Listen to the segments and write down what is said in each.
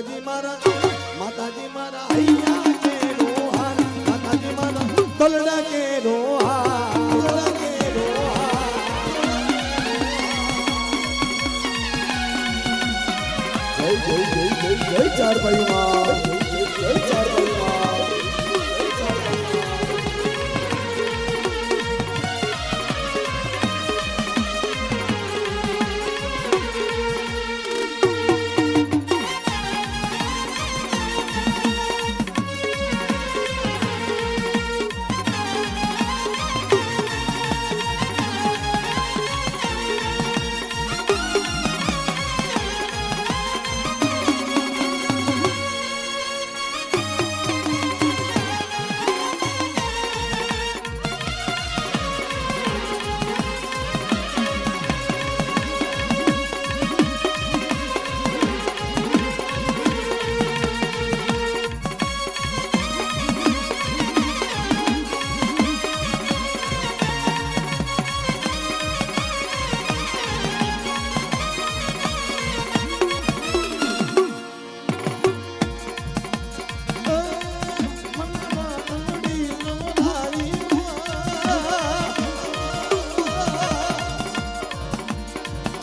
Haji Maharaj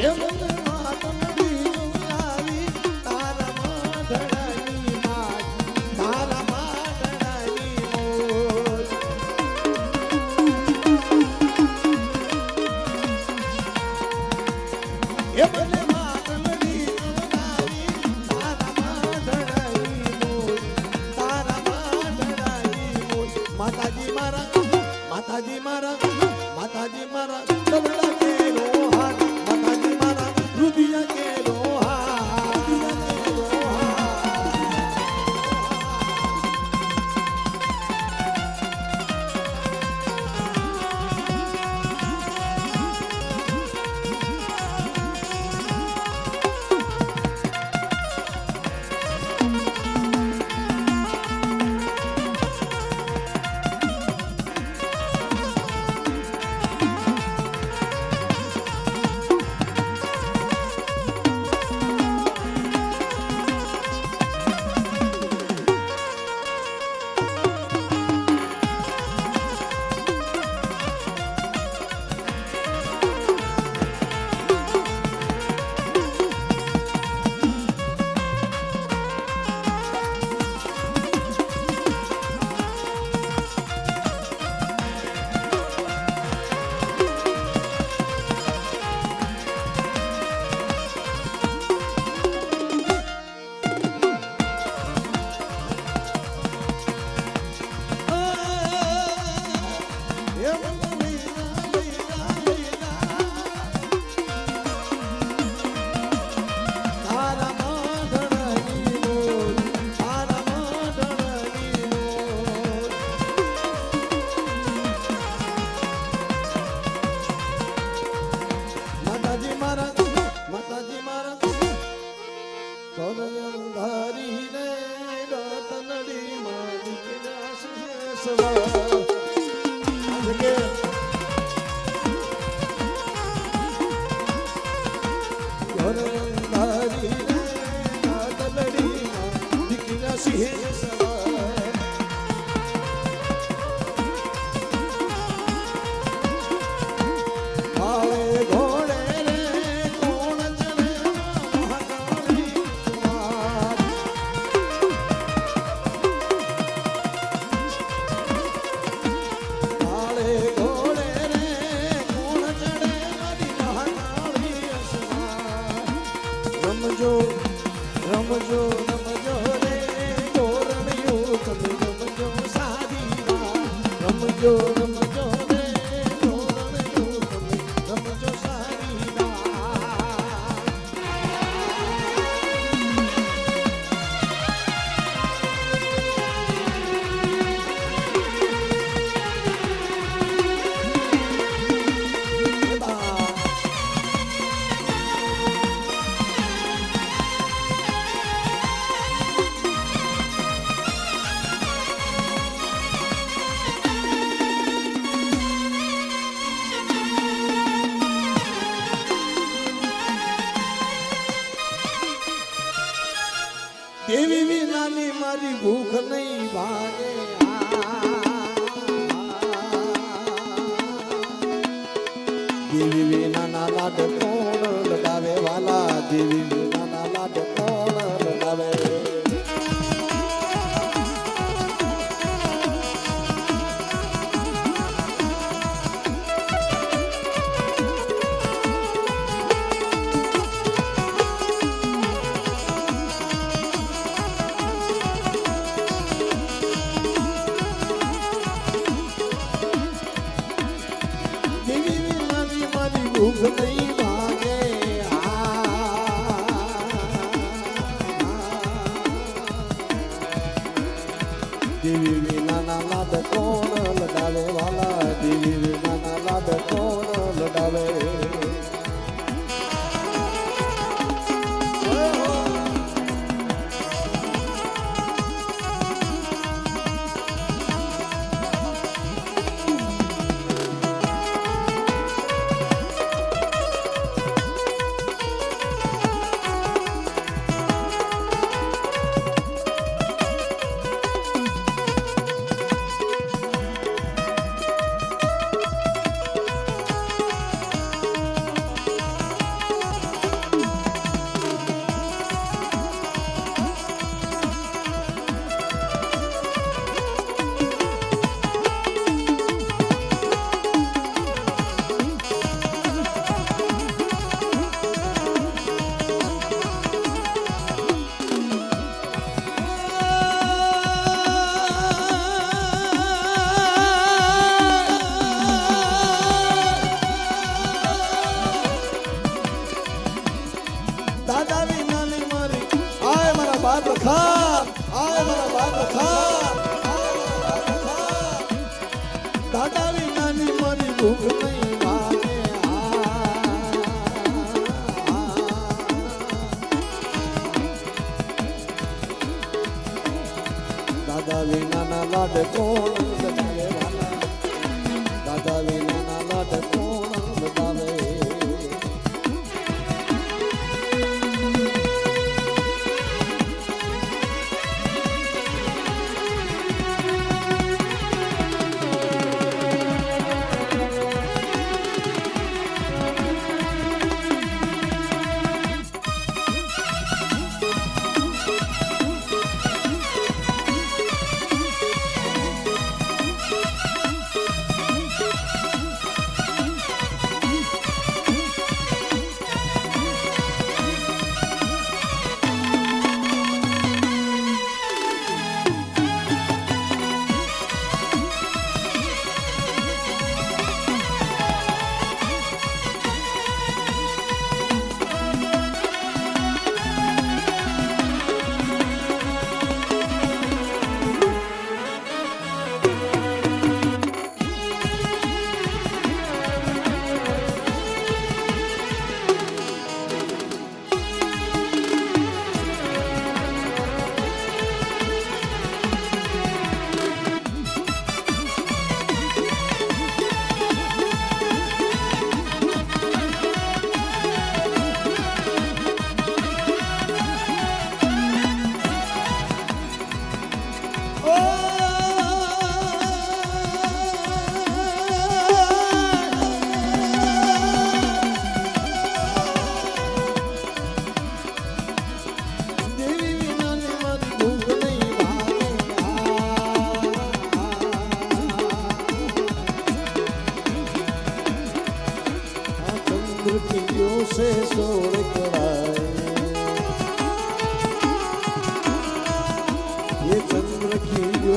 Girona અંધારીને રાતનડી માં દીકરા સવા રમજો રમજો રમજો રે. તોરણ યુગ રમજો સારી રમજો કેવી વિનાની મારી ભૂખ નહીં ભાગે? કેવી વિનાના લાડકા Ooh, ઘટાડી નાની મારી ભૂખ નહીં ભાવે દાદા વિનાના લાડ કોણ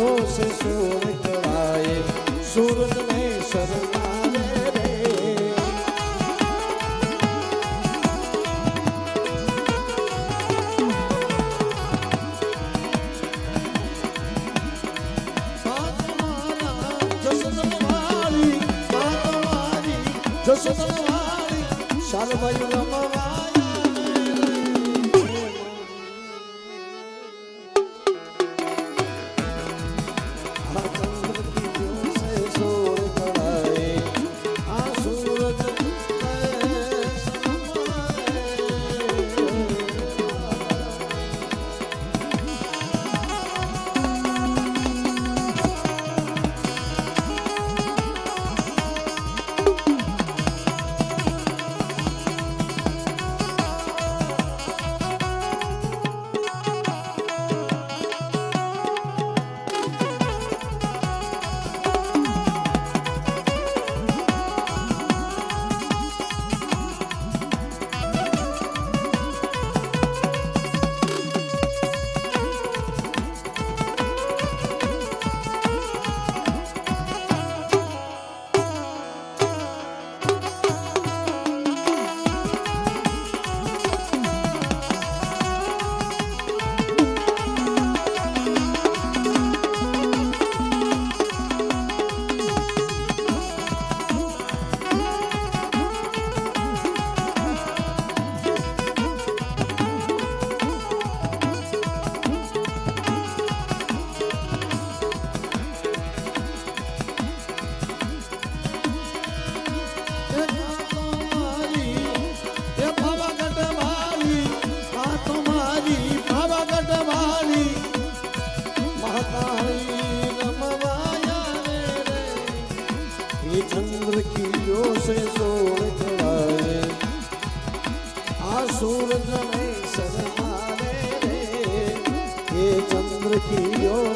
જોશ સુમટવાય સુરતને શરમા સૂરજ ને શરમાને રે. એ ચંદ્ર કિયો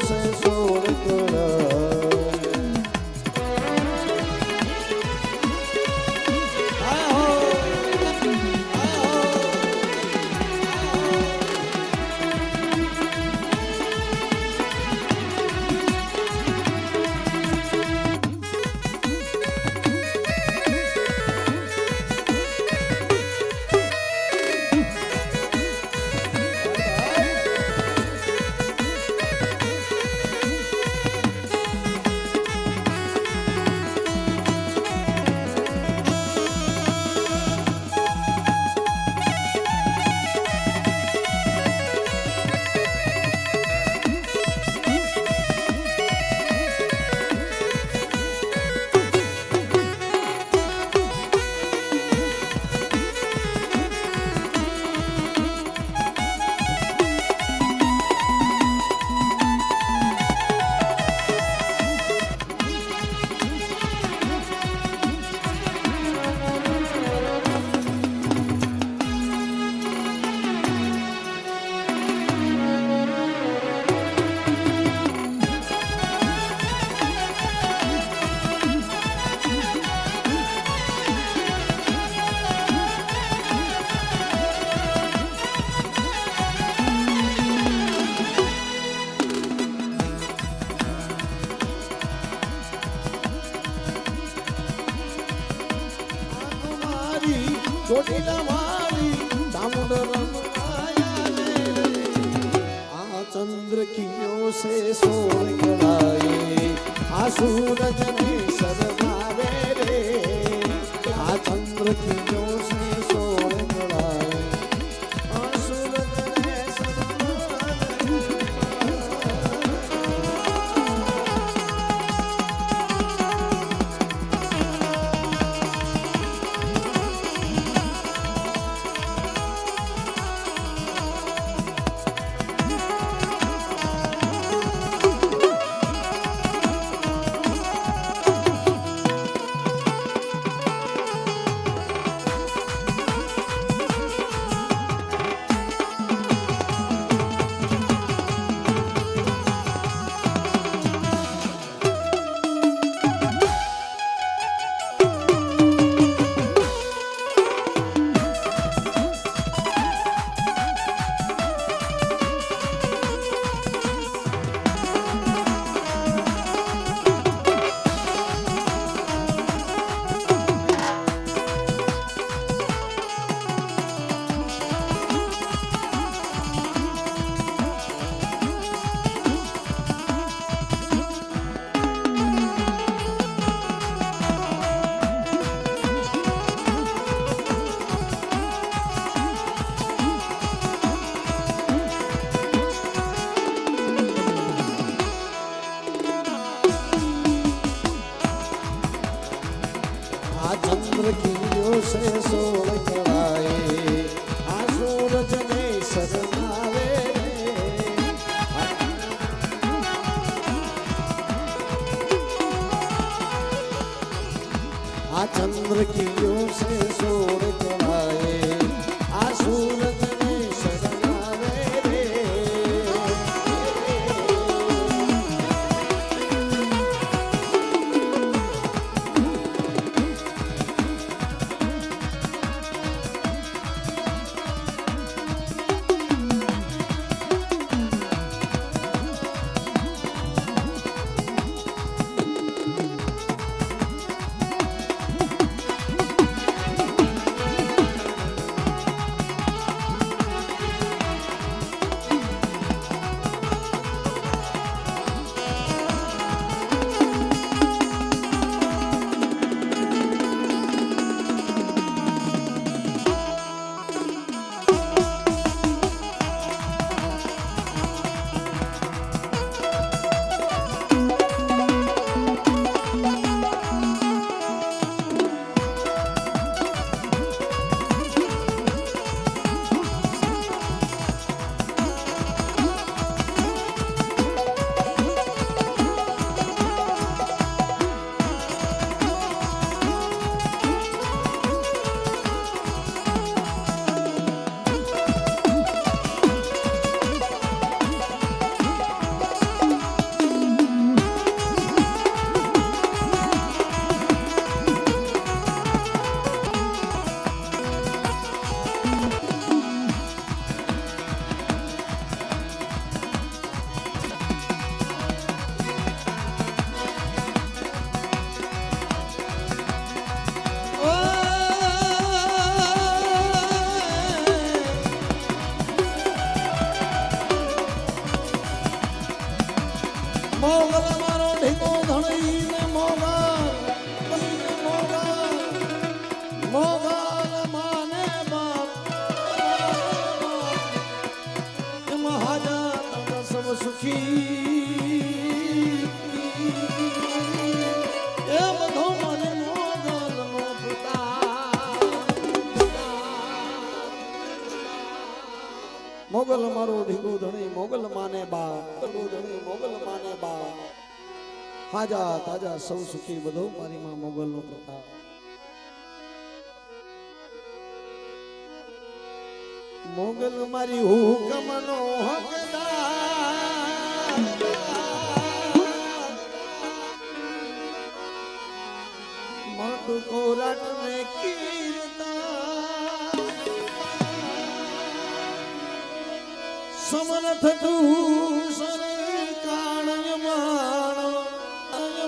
ચોટીલા મારી ચંદ્ર કિયો સે સોળ મોગલ મારો ઢીગો ધણી, મોગલ માને બા ધણી, મોગલ માને બા હાજા તાજા સૌ સુખી બધો મારી માં મોગલ નો પ્રતાપ. મોગલ મારી હુકમનો હકદાર સમરથ તું સરકાણ માણ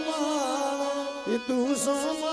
માણ એ તું સમાને